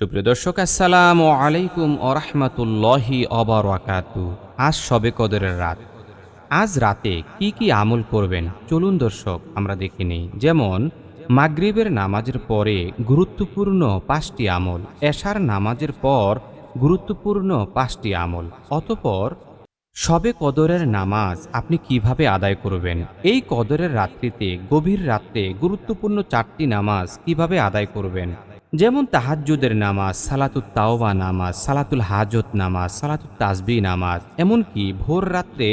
সুপ্রিয় দর্শক, আসসালামু আলাইকুম ওরহমতুল্লাহি অবরাকাতু আজ সবে কদরের রাত। আজ রাতে কি কি আমল করবেন? চলুন দর্শক, আমরা দেখে নিই। যেমন, মাগরিবের নামাজের পরে গুরুত্বপূর্ণ পাঁচটি আমল, এশার নামাজের পর গুরুত্বপূর্ণ পাঁচটি আমল। অতপর, সবে কদরের নামাজ আপনি কীভাবে আদায় করবেন? এই কদরের রাত্রিতে, গভীর রাত্রে গুরুত্বপূর্ণ চারটি নামাজ কীভাবে আদায় করবেন? যেমন তাহাজ্জুদের নামাজ সালাতুল তাওবা নামাজ, সালাতুল হাজত নামাজ সালাতুল তাজবি নামাজ, এমনকি ভোর রাত্রে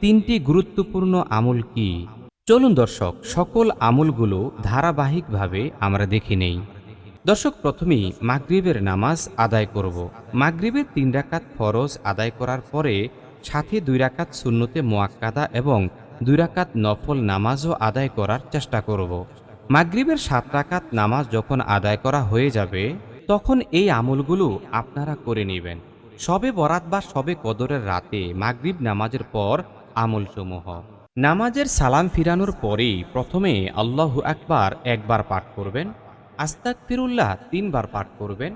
তিনটি গুরুত্বপূর্ণ আমল কি? চলুন দর্শক, সকল আমলগুলো ধারাবাহিকভাবে আমরা দেখে নেই। দর্শক, প্রথমেই মাগরিবের নামাজ আদায় করব। মাগরিবের তিন রাকাত ফরজ আদায় করার পরে সাথে দুই রাকাত শূন্যতে মোয়াক্কাদা এবং দুই রাকাত নফল নামাজও আদায় করার চেষ্টা করব। মাগরিবের সাত রাকাত নামাজ যখন আদায় করা হয়ে যাবে, তখন এই আমলগুলো আপনারা করে নেবেন। সবে বরাত বা সবে কদরের রাতে মাগরিব নামাজের পর আমলসমূহ। নামাজের সালাম ফিরানোর পরেই প্রথমে আল্লাহু আকবার একবার পাঠ করবেন আস্তাক ফিরুল্লাহ তিনবার পাঠ করবেন,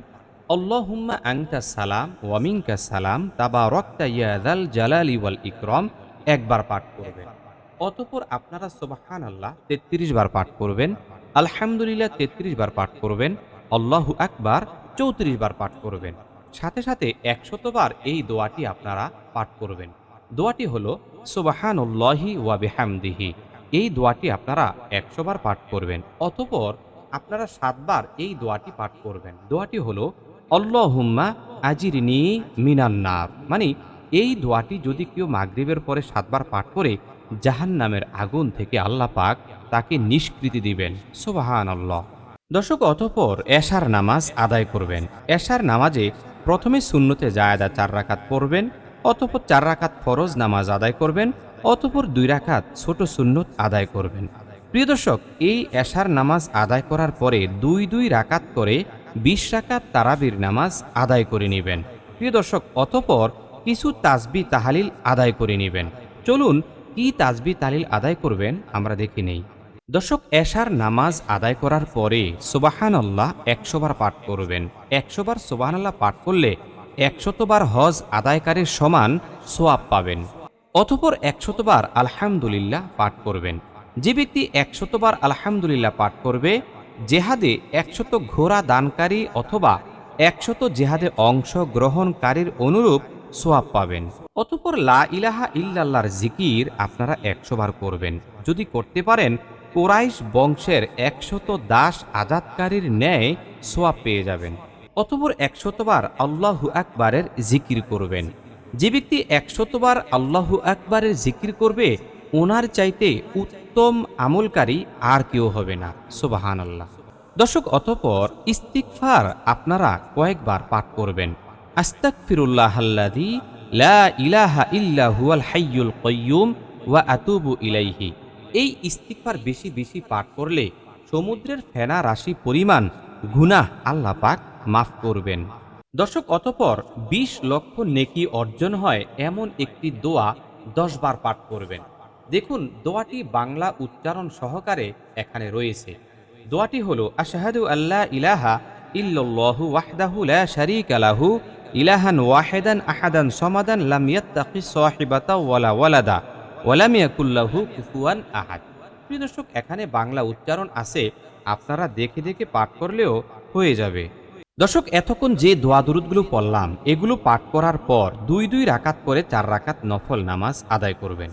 আল্লাহুম্মা আংতা সালাম ওয়ামিংকা সালাম তাবা রক্তা ইয়াদাল জালালি ওয়াল ইকরম একবার পাঠ করবেন। অতপর আপনারা সোবাহান আল্লাহ তেত্রিশ বার পাঠ করবেন, আলহামদুলিল্লাহ তেত্রিশ বার পাঠ করবেন, আল্লাহু আকবার চৌত্রিশ বার পাঠ করবেন। সাথে সাথে একশতবার এই দোয়াটি আপনারা পাঠ করবেন। দোয়াটি হলো সোবাহান উল্লাহি ওয়া বিহামদিহি। এই দোয়াটি আপনারা একশোবার পাঠ করবেন, অতপর আপনারা সাতবার এই দোয়াটি পাঠ করবেন। দোয়াটি হলো অল্লাহুম্মা আজিরনি মিনান্নার মানে এই দোয়াটি যদি কেউ মাগরিবের পরে সাতবার পাঠ করে জাহান নামের আগুন থেকে আল্লাহ পাক তাকে নিষ্কৃতি দিবেন। সোবাহান আল্লাহ দর্শক, অতপর এশার নামাজ আদায় করবেন। এশার নামাজে প্রথমে শূন্যতে জায়দা চার রাকাত পড়বেন, অতপর চার রাকাত ফরজ নামাজ আদায় করবেন, অতপর দুই রাকাত ছোট সুন্নত আদায় করবেন। প্রিয় দর্শক, এই এশার নামাজ আদায় করার পরে দুই দুই রাকাত করে বিশ রাকাত তারাবির নামাজ আদায় করে নেবেন। প্রিয় দর্শক, অতপর কিছু তাসবি তাহালিল আদায় করে নেবেন। চলুন কি তাজবি তালিল আদায় করবেন আমরা দেখে নেই। দর্শক, এশার নামাজ আদায় করার পরে সোবাহান আল্লাহ একশোবার পাঠ করবেন। একশোবার সোবাহান আল্লাহ পাঠ করলে একশতবার হজ আদায়কারীর সমান সোয়াব পাবেন। অতপর একশতবার আলহামদুলিল্লাহ পাঠ করবেন। যে ব্যক্তি একশতবার আলহামদুলিল্লাহ পাঠ করবে, জেহাদে একশত ঘোড়া দানকারী অথবা একশত জেহাদে অংশ গ্রহণকারীর অনুরূপ সোয়াব পাবেন। অতপর লা ইলাহা ইল্লাল্লাহর জিকির আপনারা একশো বার করবেন। যদি করতে পারেন, কোরাইশ বংশের একশত দাস আজাদকারীর ন্যায় সোয়াব পেয়ে যাবেন। অতপর একশতবার আল্লাহু আকবারের জিকির করবেন। যে ব্যক্তি একশতবার আল্লাহু আকবারের জিকির করবে, ওনার চাইতে উত্তম আমলকারী আর কেউ হবে না। সোবাহান আল্লাহ দর্শক, অতপর ইস্তিকফার আপনারা কয়েকবার পাঠ করবেন। আস্তাকফিরুল্লাহ আল্লাযী লা ইলাহা ইল্লা হুয়াল হাইয়ুল কাইয়্যুম ওয়া আতুবু ইলাইহি। এই ইস্তিকফার বেশি বেশি পাঠ করলে সমুদ্রের ফেনা রাশি পরিমাণ, গুনাহ আল্লাহ পাক মাফ করবেন। দর্শক, অতপর ২০ লক্ষ নেকি অর্জন হয় এমন একটি দোয়া দশ বার পাঠ করবেন। দেখুন, দোয়াটি বাংলা উচ্চারণ সহকারে এখানে রয়েছে। দোয়াটি হলো, আশাহাদু আল্লাহ ইলাহা ইল্লাল্লাহু ওয়াহদাহু লা শারীকা লাহু ইলাহান ওয়াহেদান আহাদান সমাদান লাম ইয়াত্তাকি সাহিবাতা ওয়ালা ওয়ালাদা ওয়ালাম ইয়াকুল্লাহু কুফুয়ান আহাদ। প্রিয় দর্শক, এখানে বাংলা উচ্চারণ আছে, আপনারা দেখে দেখে পাঠ করলেও হয়ে যাবে। দর্শক, এতক্ষণ যে দোয়া দুরুদগুলো পড়লাম, এগুলো পাঠ করার পর দুই দুই রাকাত করে চার রাকাত নফল নামাজ আদায় করবেন।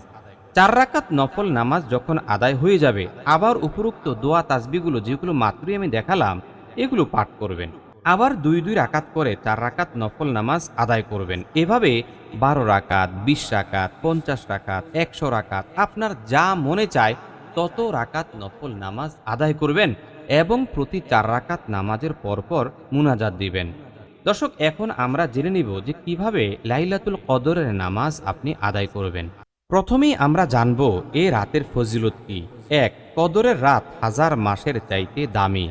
চার রাকাত নফল নামাজ যখন আদায় হয়ে যাবে, আবার উপরোক্ত দোয়া তাসবিগুলো যেগুলো মাত্রই আমি দেখালাম, এগুলো পাঠ করবেন। আবার দুই দুই রাকাত করে চার রাকাত নফল নামাজ আদায় করবেন। এভাবে বারো রাকাত, বিশ রাকাত, পঞ্চাশ রাকাত, একশো রাকাত, আপনার যা মনে চায়, তত রাকাত নফল নামাজ আদায় করবেন এবং প্রতি চার রাকাত নামাজের পরপর মুনাজাত দিবেন। দর্শক, এখন আমরা জেনে নিব যে কীভাবে লাইলাতুল কদরের নামাজ আপনি আদায় করবেন। প্রথমেই আমরা জানব এ রাতের ফজিলত কি। এক, কদরের রাত হাজার মাসের চাইতে দামি।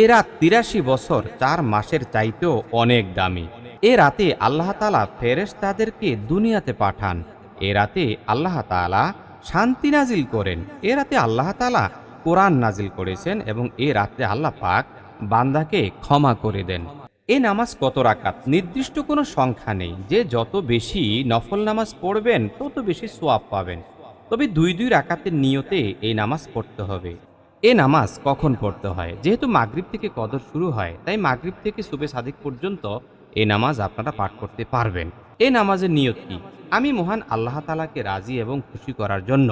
এ রাত তিরাশি বছর চার মাসের চাইতেও অনেক দামি। এ রাতে আল্লাহ তালা ফেরেস তাদেরকে দুনিয়াতে পাঠান। এ রাতে আল্লাহ তালা শান্তি নাজিল করেন। এ রাতে আল্লাহ তালা কোরআন নাজিল করেছেন এবং এ রাতে আল্লাহ পাক বান্দাকে ক্ষমা করে দেন। এ নামাজ কত রাকাত? নির্দিষ্ট কোনো সংখ্যা নেই। যে যত বেশি নফল নামাজ পড়বেন, তত বেশি সোয়াব পাবেন। তবে দুই দুই রাকাতের নিয়তে এই নামাজ পড়তে হবে। এ নামাজ কখন পড়তে হয় যেহেতু মাগরিব থেকে কদর শুরু হয় তাই মাগরিব থেকে সুবে সাদিক পর্যন্ত এই নামাজ আপনারা পাঠ করতে পারবেন এই নামাজের নিয়ত কি আমি মহান আল্লাহ তালাকে রাজি এবং খুশি করার জন্য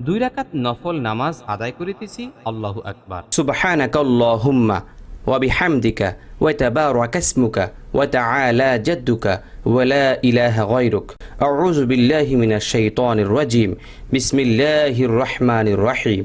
দুই রাকাত নফল নামাজ আদায় করিতেছি আল্লাহু আকবার سبحانك اللهم وبحمدك وتبارك اسمك وتعالى جدك ولا إله غيرك أعوذ بالله من الشيطان الرجيم بسم الله الرحمن الرحيم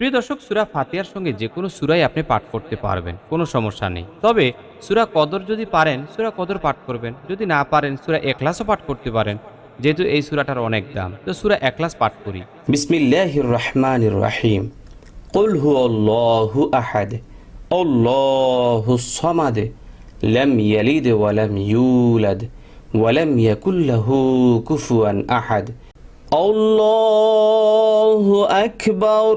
প্রিয় দর্শক সুরা ফাতিহার সঙ্গে যে কোনো সুরাই আপনি পাঠ করতে পারবেন কোনো সমস্যা নেই তবে সুরা কদর যদি পারেন সুরা কদর পাঠ করবেন যদি না পারেন সুরা এখলাসও পাঠ করতে পারেন যেহেতু এই সুরাটার অনেক দাম তো সুরা এখলাস পাঠ করি بسم الله الرحمن الرحيم قل هو الله أحد الله الصمد لم يلد ولم يولد ولم يكن له كفوا أحد الله أكبر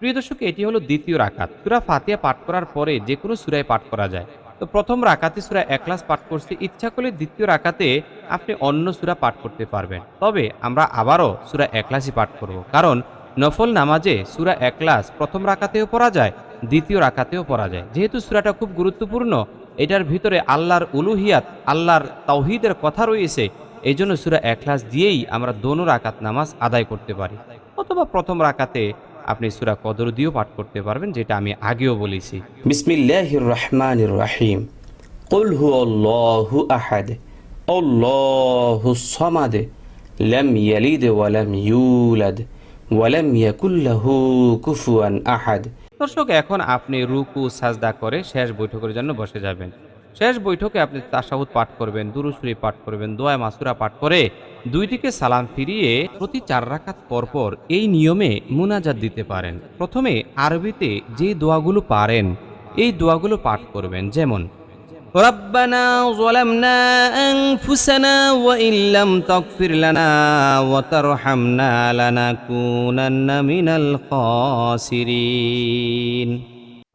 প্রিয় দর্শক, এটি হলো দ্বিতীয় রাকাত। সুরা ফাতিয়া পাঠ করার পরে যে কোনো সুরায় পাঠ করা যায়। তো প্রথম রাকাতে সুরা একলাস পাঠ করছি। ইচ্ছা করলে দ্বিতীয় রাকাতে আপনি অন্য সুরা পাঠ করতে পারবেন। তবে আমরা আবারও সুরা একলাসই পাঠ করব। কারণ নফল নামাজে সুরা একলাস প্রথম রাকাতেও পড়া যায়, দ্বিতীয় রাকাতেও পড়া যায়। যেহেতু সুরাটা খুব গুরুত্বপূর্ণ, এটার ভিতরে আল্লাহর উলুহিয়াত, আল্লাহর তাওহিদের কথা রয়েছে এই জন্য সুরা একলাস দিয়েই আমরা দোনো রাকাত নামাজ আদায় করতে পারি। অথবা প্রথম রাকাতে আপনি সুরা কদর দিয়েও পাঠ করতে পারবেন যেটা আমি আগেও বলেছি بسم الله الرحمن الرحيم قل هو الله أحد الله الصمد لم يلد ولم يولد ولم يكن له كفوا أحد দর্শক এখন আপনি রুকু সাজদা করে শেষ বৈঠকের জন্য বসে যাবেন শেষ বৈঠকে আপনি তাসাহুদ পাঠ করবেন দুরুসুরি পাঠ করবেন দোয়া মাসুরা পাঠ করে দুই দিকে সালাম ফিরিয়ে প্রতি চার রাকাত পরপর এই নিয়মে মুনাজাত দিতে পারেন প্রথমে আরবিতে যে দোয়াগুলো পারেন এই দোয়াগুলো পাঠ করবেন যেমন ربنا ظلمنا أنفسنا وإن لم تغفر لنا وترحمنا لنكونن من الخاسرين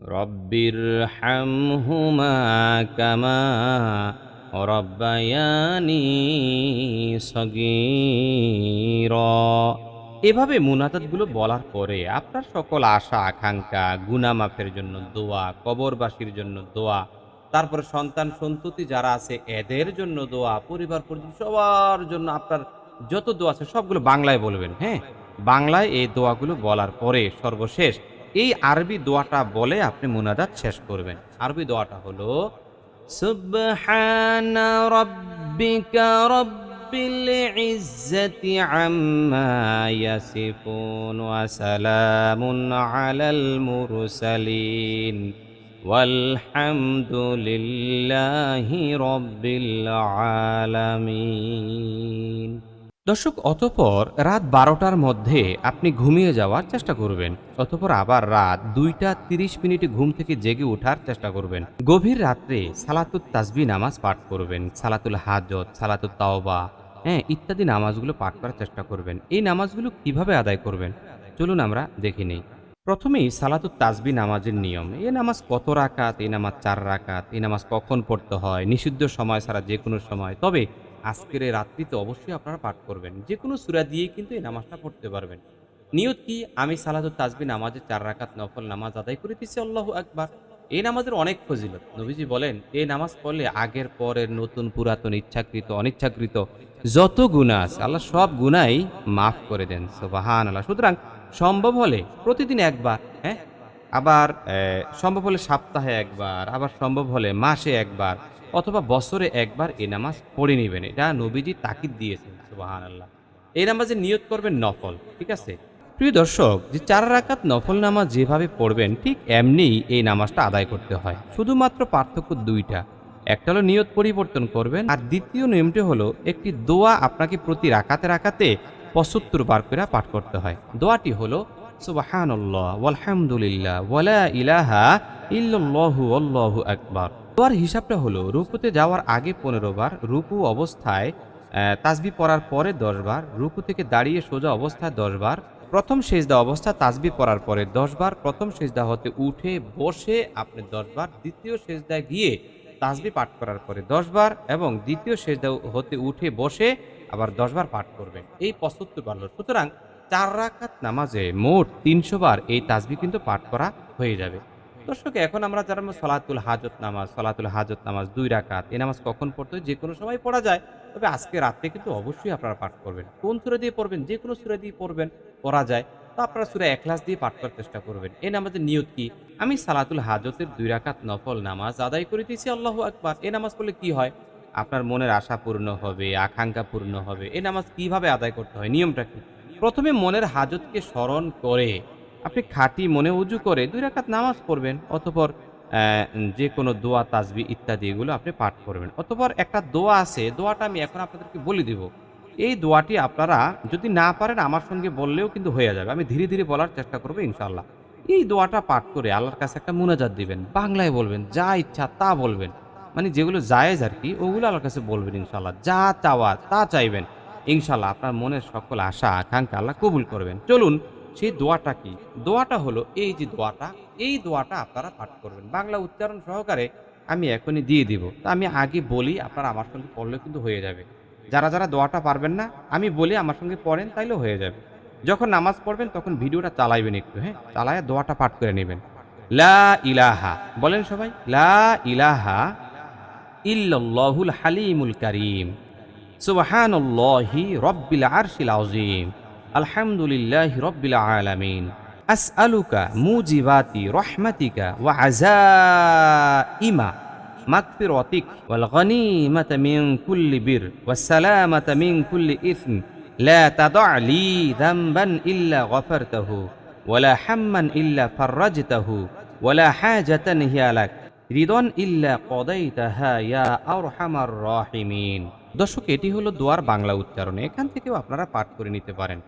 رب ارحمهما كما ربياني صغيرا এভাবে মুনাজাতগুলো বলার পরে আপনার সকল আশা আকাঙ্ক্ষা গুনামাফের জন্য দোয়া কবরবাসীর জন্য দোয়া তারপরে সন্তান সন্ততি যারা আছে এদের জন্য দোয়া পরিবার পরিজন সবার জন্য আপনার যত দোয়া আছে সবগুলো বাংলায় বলবেন হ্যাঁ বাংলায় এই দোয়াগুলো বলার পরে সর্বশেষ এই আরবি দোয়াটা বলে আপনি মুনাজাত শেষ করবেন আরবি দোয়াটা হলো সুবহানা রাব্বিকা রাব্বিল ইজ্জাতি আম্মা ইয়াসিফুন ওয়া সালামুন আলাল মুরসালিন والحمد لله رب العالمين দর্শক, অতপর রাত বারোটার মধ্যে আপনি ঘুমিয়ে যাওয়ার চেষ্টা করবেন। অতপর আবার রাত দুইটা তিরিশ মিনিটে ঘুম থেকে জেগে ওঠার চেষ্টা করবেন। গভীর রাত্রে সালাতুত তাসবি নামাজ পাঠ করবেন, সালাতুল হাজত সালাতুল তাওবা হ্যাঁ ইত্যাদি নামাজগুলো পাঠ করার চেষ্টা করবেন। এই নামাজগুলো কীভাবে আদায় করবেন? চলুন আমরা দেখে নেই। প্রথমেই সালাতুত তাসবি নামাজের নিয়ম। এই নামাজ কত রাকাত? এই নামাজ চার রাকাত? এই নামাজ কখন পড়তে হয়? নিষিদ্ধ সময় ছাড়া যে কোনো সময়। তবে আজকের এই রাত্রিতে অবশ্যই আপনারা পাঠ করবেন। যে কোনো সুরা দিয়েই কিন্তু এই নামাজটা পড়তে পারবেন। নিয়ত কি? আমি সালাতুত তাসবি নামাজে চার রাকাত নফল নামাজ আদায় করিতেছি, আল্লাহ একবার এই নামাজের অনেক ফজিলত। নবীজি বলেন, এই নামাজ পড়লে আগের পরের নতুন পুরাতন ইচ্ছাকৃত, অনিচ্ছাকৃত যত গুণা আছে, আল্লাহ সব গুণাই মাফ করে দেন। সোবাহান আল্লাহ সুতরাং সম্ভব হলে প্রতিদিন একবার হ্যাঁ? আবার সম্ভব হলে সপ্তাহে একবার, আবার সম্ভব হলে মাসে একবার অথবা বছরে একবার এই নামাজ পড়ে নেবেন। এটা নবীজি তাকিদ দিয়েছেন সুবাহান আল্লাহ এই নামাজে নিয়ত করবেন নফল, ঠিক আছে? প্রিয় দর্শক, যে চার রাকাত নফল নামাজ যেভাবে পড়বেন, ঠিক এমনিই এই নামাজটা আদায় করতে হয়। শুধুমাত্র পার্থক্য দুইটা। একটা হলো নিয়ত পরিবর্তন করবেন, আর দ্বিতীয় নিয়মটি হলো একটি দোয়া আপনাকে প্রতি রাকাতে রাকাতে পঁচাত্তর বার করে পাঠ করতে হয়। দোয়াটি হলো, সুবাহানাল্লাহ, ওয়ালহামদুলিল্লাহ, ওয়ালা ইলাহা ইল্লাল্লাহু আল্লাহু আকবার। দোয়ার হিসাবটা হলো, রুকুতে যাওয়ার আগে পনেরো বার, রুকু অবস্থায় তাজবি পড়ার পরে দশ বার, রুকু থেকে দাঁড়িয়ে সোজা অবস্থায় দশ বার, প্রথম সেজদা অবস্থা তাজবি পড়ার পরে দশ বার, প্রথম সেজদা হতে উঠে বসে আপনি দশ বার, দ্বিতীয় সেজদায় গিয়ে তাজবি পাঠ করার পরে দশ বার এবং দ্বিতীয় সেজদা হতে উঠে বসে আবার দশ বার পাঠ করবেন। এই পঁচাত্তর বার সুতরাং চার রাকাত নামাজে মোট তিনশো বার এই তাজবি কিন্তু পাঠ করা হয়ে যাবে। দর্শক, এখন আমরা যারা সলাতুল হাজত নামাজ, সলাতুল হাজত নামাজ, দুই রাকাত এ নামাজ কখন পড়তে যে কোনো সময় পড়া যায়। তবে আজকে রাত্রে কিন্তু অবশ্যই আপনারা পাঠ করবেন। কোন সুরে দিয়ে পড়বেন? যে কোনো সুরে দিয়ে পড়বেন, পড়া যায়। তো আপনারা সুরে একলাস দিয়ে পাঠ করার চেষ্টা করবেন। এ নামাজের নিয়ত কি? আমি সালাতুল হাজতের দুই রাকাত নফল নামাজ আদায় করে দিয়েছি, আল্লাহ আকবার। এ নামাজ পড়লে কি হয়? আপনার মনের আশা পূর্ণ হবে, আকাঙ্ক্ষা পূর্ণ হবে। এ নামাজ কীভাবে আদায় করতে হয়? নিয়মটা কি? প্রথমে মনের হাজতকে স্মরণ করে আপনি খাঁটি মনে উজু করে দুই রাকাত নামাজ পড়বেন, অতপর যে কোনো দোয়া তাজবি ইত্যাদি এগুলো আপনি পাঠ করবেন। অতপর একটা দোয়া আছে, দোয়াটা আমি এখন আপনাদেরকে বলে দিব। এই দোয়াটি আপনারা যদি না পারেন, আমার সঙ্গে বললেও কিন্তু হয়ে যাবে। আমি ধীরে ধীরে বলার চেষ্টা করব ইনশাল্লাহ এই দোয়াটা পাঠ করে আল্লাহর কাছে একটা মুনাজাত দিবেন। বাংলায় বলবেন, যা ইচ্ছা তা বলবেন। মানে যেগুলো জায়েজ আর কি, ওগুলো আল্লাহর কাছে বলবেন ইনশাল্লাহ যা চাওয়া তা চাইবেন। ইনশাল্লাহ আপনার মনের সকল আশা, আকাঙ্ক্ষা আল্লাহ কবুল করবেন। চলুন সেই দোয়াটা কি? দোয়াটা হলো, এই যে দোয়াটা, এই দোয়াটা আপনারা পাঠ করবেন। বাংলা উচ্চারণ সহকারে আমি এখনই দিয়ে দিব। তা আমি আগে বলি, আপনারা আমার সঙ্গে পড়লে কিন্তু হয়ে যাবে। যারা যারা দোয়াটা পারবেন না, আমি বলি, আমার সঙ্গে পড়েন, তাইলেও হয়ে যাবে। যখন নামাজ পড়বেন, তখন ভিডিওটা চালাইবেন একটু হ্যাঁ? চালায় দোয়াটা পাঠ করে নেবেন। লা ইলাহা, বলেন সবাই, লা ইলাহা ইল্লাল্লাহুল হালিমুল কারীম। সুবহানাল্লাহি রব্বিল আরশিল আযীম। আলহামদুলিল্লাহি রব্বিল আলামিন। আসআলুকা মুজিবাতি রহমাতিকা ওয়া আযাইমা মাগফিরাতিক ওয়াল গনিমাতা মিন কুল্লি বির ওয়াস সালামাতা মিন কুল্লি ইসম। লা তাদা লি যামবান ইল্লা গফারতাহু ওয়ালা হাম্মান ইল্লা ফাররাজতাহু ওয়ালা হাজাতান হিয়া লাক। রিদন ইল্লা কদাইতাহা ইয়া আরহামার রাহিমিন। দর্শক, এটি হলো দোয়ার বাংলা উচ্চারণ। এখান থেকেও আপনারা পাঠ করে নিতে পারেন।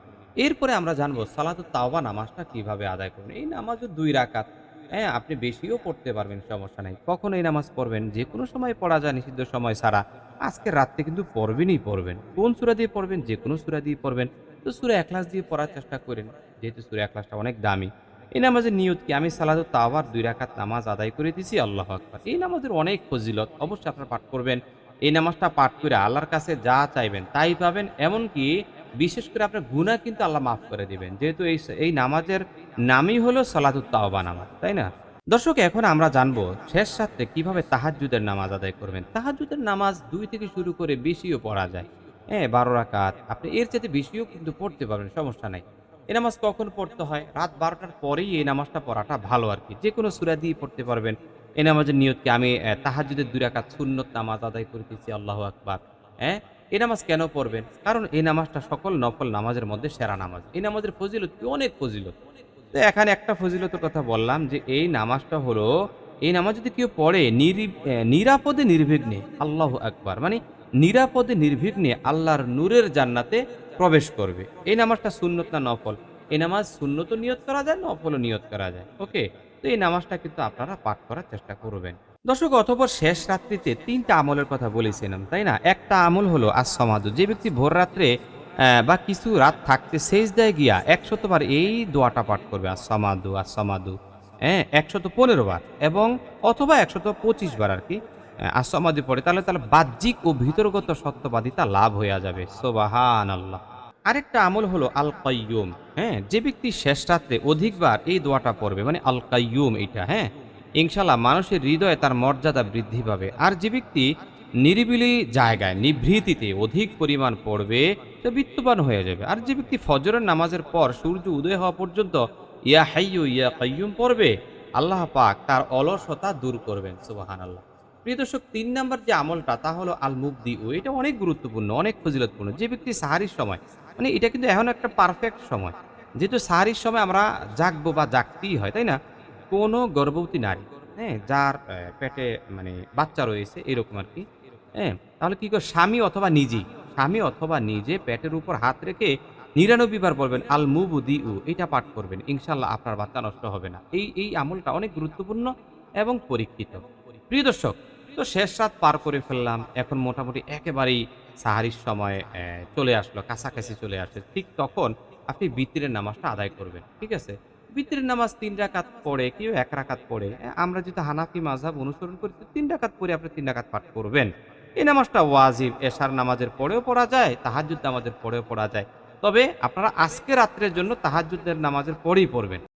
এরপরে আমরা জানব সালাতুত তাওবা নামাজটা কীভাবে আদায় করবেন। এই নামাজও দুই রাকাত হ্যাঁ আপনি বেশিও পড়তে পারবেন, সমস্যা নাই। কখন এই নামাজ পড়বেন যে কোনো সময় পড়া যায়, নিষিদ্ধ সময় ছাড়া। আজকে রাত্রে কিন্তু পড়বেনই পড়বেন। কোন সুরা দিয়ে পড়বেন? যে কোনো সুরা দিয়ে পড়বেন। তো সুরা একলাস দিয়ে পড়ার চেষ্টা করেন, যেহেতু সুরা একলাসটা অনেক দামি। এই নামাজের নিয়ত কি? আমি সালাদু তাওয়ার দুই রাকাত নামাজ আদায় করে দিছি আল্লাহ আকবার। এই নামাজের অনেক ফজিলত, অবশ্যই আপনারা পাঠ করবেন। এই নামাজটা পাঠ করে আল্লাহর কাছে যা চাইবেন তাই পাবেন, এমনকি বিশেষ করে আপনার গুনাহ কিন্তু আল্লাহ মাফ করে দিবেন। যেহেতু এই এই নামাজের নামই হলো সলাতুত তাওবা নামাজ তাই না? দর্শক এখন আমরা জানব শেষ রাত্রে কীভাবে তাহাজ্জুদের নামাজ আদায় করবেন। তাহাজ্জুদের নামাজ দুই থেকে শুরু করে বেশিও পড়া যায়। হ্যাঁ বারো রাকাত আপনি এর চাইতে বেশিও কিন্তু পড়তে পারবেন সমস্যা নাই। এই নামাজ কখন পড়তে হয়? রাত বারোটার পরেই এই নামাজটা পড়াটা ভালো আর কি। যে কোনো সুরা দিয়ে পড়তে পারবেন। এই নামাজের নিয়তকে আমি আহ, তাহাজ্জুদের দুই রাকাত সুন্নত নামাজ আদায় করিতেছি আল্লাহ আকবার। হ্যাঁ? এই নামাজ কেন পড়বেন? কারণ এই নামাজটা সকল নফল নামাজের মধ্যে সেরা নামাজ। এই নামাজের ফজিলত? অনেক ফজিলত। তো এখানে একটা ফজিলতের কথা বললাম যে এই নামাজটা হলো, এই নামাজ যদি কেউ পড়ে নিরি- নিরাপদে নির্বিঘ্নে, আল্লাহ আকবার মানে নিরাপদে নির্বিঘ্নে আল্লাহর নূরের জান্নাতে প্রবেশ করবে। এই নামাজটা সুন্নত না নফল? এই নামাজ সুন্নত নিয়ত করা যায়, নফলও নিয়ত করা যায়। ওকে? তো এই নামাজটা কিন্তু আপনারা পাঠ করার চেষ্টা করবেন। দর্শক, অথবা শেষ রাত্রিতে তিনটা আমলের কথা বলেছিলাম, তাই না? একটা আমল হলো আসমাদু যে ব্যক্তি ভোর রাত্রে বা কিছু রাত থাকতে শেষ দেয় গিয়া একশতবার এই দোয়াটা পাঠ করবে আসমাদু আসমাদু হ্যাঁ একশত পনেরো বার এবং অথবা একশত পঁচিশ বার আর কি আসমাদি পড়ে। তাহলে তাহলে বাহ্যিক ও ভিতরগত সত্যবাদিতা লাভ হইয়া যাবে। সোবাহান আল্লাহ আরেকটা আমল হলো আল কাইয়ুম হ্যাঁ যে ব্যক্তি শেষ রাত্রে অধিকবার এই দোয়াটা পড়বে মানে আল কাইয়ুম এটা হ্যাঁ ইনশাল্লাহ মানুষের হৃদয়ে তার মর্যাদা বৃদ্ধি পাবে। আর যে ব্যক্তি নিরিবিলি জায়গায়, নিভৃতিতে অধিক পরিমাণ পড়বে, সে বিত্তবান হয়ে যাবে। আর যে ব্যক্তি ফজরের নামাজের পর সূর্য উদয় হওয়া পর্যন্ত ইয়া হাইয়ু ইয়া কাইয়ুম পড়বে, আল্লাহ পাক তার অলসতা দূর করবেন সুবাহান আল্লাহ প্রিয় দর্শক, তিন নম্বর যে আমলটা, তা হলো আল মুবদি ও এটা অনেক গুরুত্বপূর্ণ, অনেক ফজিলতপূর্ণ। যে ব্যক্তি সাহারির সময় মানে এটা কিন্তু এখন একটা পারফেক্ট সময়, যেহেতু সাহারির সময় আমরা জাগবো বা জাগতেই হয়, তাই না? কোনো গর্ভবতী নারী হ্যাঁ যার পেটে মানে বাচ্চা রয়েছে, এরকম আর কি হ্যাঁ তাহলে কি করে স্বামী অথবা নিজেই স্বামী অথবা নিজে পেটের উপর হাত রেখে নিরানব্বই বার বলবেন আল মুবুদি উ এটা পাঠ করবেন ইনশাল্লাহ আপনার বাচ্চা নষ্ট হবে না। এই এই আমলটা অনেক গুরুত্বপূর্ণ এবং পরীক্ষিত। প্রিয় দর্শক, তো শেষ রাত পার করে ফেললাম, এখন মোটামুটি একেবারেই সাহারির সময় চলে আসলো, কাছাকাছি চলে আসে ঠিক তখন আপনি বিতিরের নামাজটা আদায় করবেন, ঠিক আছে? বিতিরের নামাজ তিন ডাকাত পড়ে, কেউ এক রাকাত পড়ে। আমরা যেহেতু হানাফি মাঝহাব অনুসরণ করি তিন ডাকাত পড়ে আপনি তিন রাকাত পাঠ করবেন। এই নামাজটা ওয়াজিব, এশার নামাজের পরেও পড়া যায় তাহাজুদ নামাজের পরেও পড়া যায়। তবে আপনারা আজকে রাত্রের জন্য তাহাজুদের নামাজের পরেই পড়বেন।